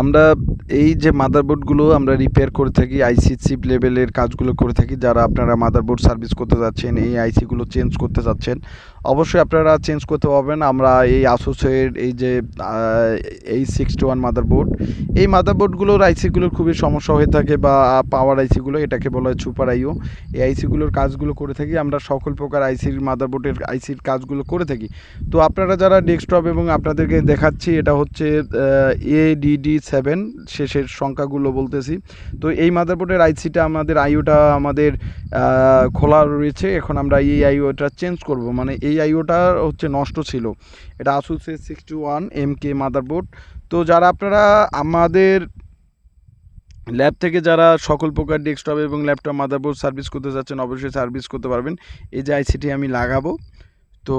আমরা এই যে মাদারবোর্ডগুলো আমরা রিপেয়ার করে থাকি আইসি চিপ লেভেলের কাজগুলো করে থাকি, যারা আপনারা মাদারবোর্ড সার্ভিস করতে যাচ্ছেন, এই আইসিগুলো চেঞ্জ করতে যাচ্ছেন অবশ্যই আপনারা চেঞ্জ করতে পারবেন। আমরা এই আসোসের এই যে এই সিক্সটি ওয়ান মাদারবোর্ড এই মাদারবোর্ডগুলোর আইসিগুলোর খুবই সমস্যা হয়ে থাকে বা পাওয়ার আইসিগুলো এটাকে বলা হয় সুপার আইও এই আইসিগুলোর কাজগুলো করে থাকি, আমরা সকল প্রকার আইসির মাদারবোর্ডের আইসির কাজগুলো করে থাকি। তো আপনারা যারা ডেস্কটপ এবং আপনাদেরকে দেখাচ্ছি, এটা হচ্ছে এ এডিডি সেভেন শেষের সংখ্যাগুলো বলতেছি। তো এই মাদারবোর্ডের আইসিটা আমাদের আইওটা আমাদের খোলা রয়েছে। এখন আমরা এই আইওটা চেঞ্জ করব। মানে এই আইওটা হচ্ছে নষ্ট ছিল। এটা আসুসের sixty one M K motherboard তো যারা আপনারা আমাদের ল্যাব থেকে যারা সকল প্রকার ডেস্কটপ এবং ল্যাপটপ মাদারবোর্ড সার্ভিস করতে যাচ্ছেন, অবশ্যই সার্ভিস করতে পারবেন। এই যে আইসিটি আমি লাগাবো। তো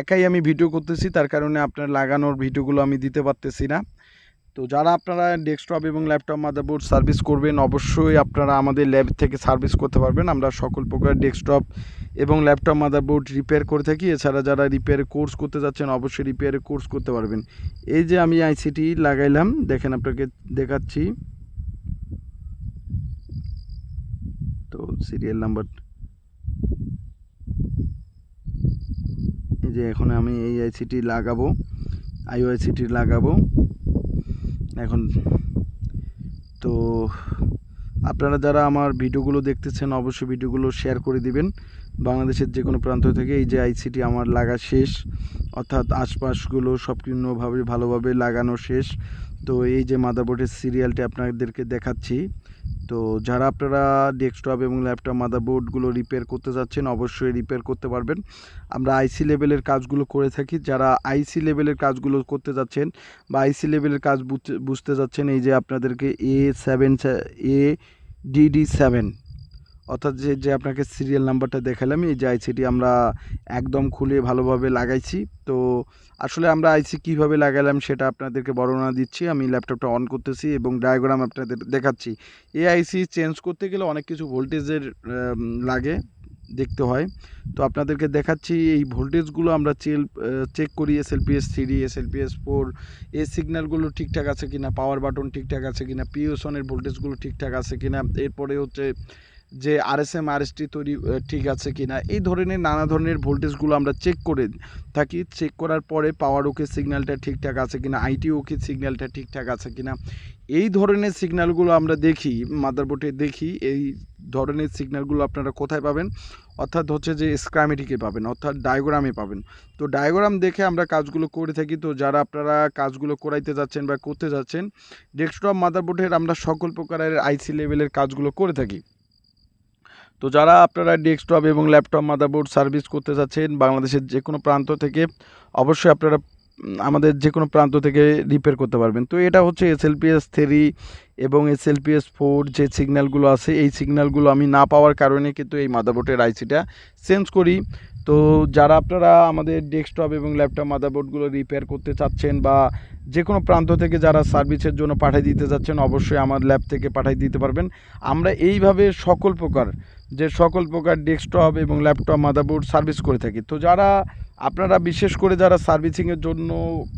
একাই আমি ভিডিও করতেছি, তার কারণে আপনার লাগানোর ভিডিওগুলো আমি দিতে পারতেছি না। তো যারা আপনারা ডেস্কটপ এবং ল্যাপটপ মাদারবোর্ড সার্ভিস করবেন, অবশ্যই আপনারা আমাদের ল্যাব থেকে সার্ভিস করতে পারবেন। আমরা সকল প্রকার ডেস্কটপ এবং ল্যাপটপ মাদারবোর্ড রিপেয়ার করে থাকি। এছাড়া যারা রিপেয়ারের কোর্স করতে যাচ্ছেন, অবশ্যই রিপেয়ারের কোর্স করতে পারবেন। এই যে আমি আইসিটি লাগাইলাম, দেখেন আপনাকে দেখাচ্ছি। তো সিরিয়াল নাম্বার যে এখন আমি এই আইসিটি লাগাবো আইওআইসিটি লাগাবো। এখন তো আপনারা যারা আমার ভিডিওগুলো দেখতেছেন, অবশ্যই ভিডিওগুলো শেয়ার করে দিবেন। বাংলাদেশের যে কোনো প্রান্ত থেকে এই যে আইসিটি আমার লাগা শেষ, অর্থাৎ আশপাশগুলো সম্পূর্ণভাবে ভালোভাবে লাগানো শেষ। তো এই যে মাদারবোর্ডের সিরিয়ালটি আপনাদেরকে দেখাচ্ছি। তো যারা আপনারা ডেস্কটপ এবং ল্যাপটপ মাদারবোর্ডগুলো রিপেয়ার করতে যাচ্ছেন, অবশ্যই রিপেয়ার করতে পারবেন। আমরা আইসি লেভেলের কাজগুলো করে থাকি। যারা আইসি লেভেলের কাজগুলো করতে যাচ্ছেন বা আইসি লেভেলের কাজ বুঝতে- বুঝতে যাচ্ছেন, এই যে আপনাদেরকে A seven A DD seven অর্থাৎ যে যে আপনাকে সিরিয়াল নাম্বারটা দেখালাম, এই যে আইসিটি আমরা একদম খুলে ভালোভাবে লাগাইছি। তো আসলে আমরা আইসি কীভাবে লাগালাম সেটা আপনাদেরকে বর্ণনা দিচ্ছি। আমি ল্যাপটপটা অন করতেছি এবং ডায়াগ্রাম আপনাদের দেখাচ্ছি। এই আইসি চেঞ্জ করতে গেলে অনেক কিছু ভোল্টেজের লাগে, দেখতে হয়। তো আপনাদেরকে দেখাচ্ছি, এই ভোল্টেজগুলো আমরা চেল চেক করি এসএলপিএস থ্রি এসএলপিএস ফোর এই সিগন্যালগুলো ঠিকঠাক আছে কিনা পাওয়ার বাটন ঠিকঠাক আছে কিনা পিওসনের ভোল্টেজগুলো ঠিকঠাক আছে কিনা, এরপরে হচ্ছে যে আরএসএম আরএসটি তৈরি ঠিক আছে কি না এই ধরনের নানা ধরনের ভোল্টেজগুলো আমরা চেক করে থাকি। চেক করার পরে পাওয়ার ওকে সিগন্যালটা ঠিকঠাক আছে কিনা আইটি ওকে সিগন্যালটা ঠিকঠাক আছে কিনা। এই ধরনের সিগন্যালগুলো আমরা দেখি মাদারবোর্ডে দেখি, এই ধরনের সিগন্যালগুলো আপনারা কোথায় পাবেন? অর্থাৎ হচ্ছে যে স্ক্রামেটিকে পাবেন, অর্থাৎ ডায়াগ্রামে পাবেন। তো ডায়াগ্রাম দেখে আমরা কাজগুলো করে থাকি। তো যারা আপনারা কাজগুলো করাইতে যাচ্ছেন বা করতে যাচ্ছেন ডেস্কটপ মাদারবোর্ডের আমরা সকল প্রকারের আইসি লেভেলের কাজগুলো করে থাকি। তো যারা আপনারা ডেস্কটপ এবং ল্যাপটপ মাদারবোর্ড সার্ভিস করতে যাচ্ছেন বাংলাদেশের যে কোনো প্রান্ত থেকে, অবশ্যই আপনারা আমাদের যে কোনো প্রান্ত থেকে রিপেয়ার করতে পারবেন। তো এটা হচ্ছে এস এসএলপিএস থ্রি এবং এস এসএলপিএস ফোর যে সিগন্যালগুলো আছে, এই সিগন্যালগুলো আমি না পাওয়ার কারণে কিন্তু এই মাদারবোর্ডের আইসিটা চেঞ্জ করি। তো যারা আপনারা আমাদের ডেস্কটপ এবং ল্যাপটপ মাদারবোর্ডগুলো রিপেয়ার করতে চাচ্ছেন বা যে কোনো প্রান্ত থেকে যারা সার্ভিসের জন্য পাঠিয়ে দিতে যাচ্ছেন, অবশ্যই আমার ল্যাব থেকে পাঠিয়ে দিতে পারবেন। আমরা এইভাবে সকল প্রকার, যে সকল প্রকার ডেস্কটপ এবং ল্যাপটপ, মাদারবোর্ড সার্ভিস করে থাকি। তো যারা আপনারা বিশেষ করে যারা সার্ভিসিংয়ের জন্য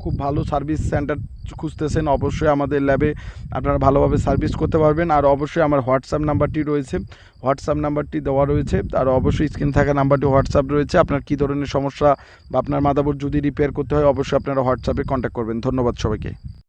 খুব ভালো সার্ভিস সেন্টার খুঁজতেছেন, অবশ্যই আমাদের ল্যাবে আপনারা ভালোভাবে সার্ভিস করতে পারবেন। আর অবশ্যই আমার হোয়াটসঅ্যাপ নাম্বারটি রয়েছে। হোয়াটসঅ্যাপ নাম্বারটি দেওয়া রয়েছে। আর অবশ্যই স্ক্রিন থাকা নাম্বারটি হোয়াটসঅ্যাপ রয়েছে। আপনার কী ধরনের সমস্যা বা আপনার মাদাবোর যদি রিপেয়ার করতে হয়, অবশ্যই আপনারা হোয়াটসঅ্যাপে কন্ট্যাক্ট করবেন। ধন্যবাদ সবাইকে।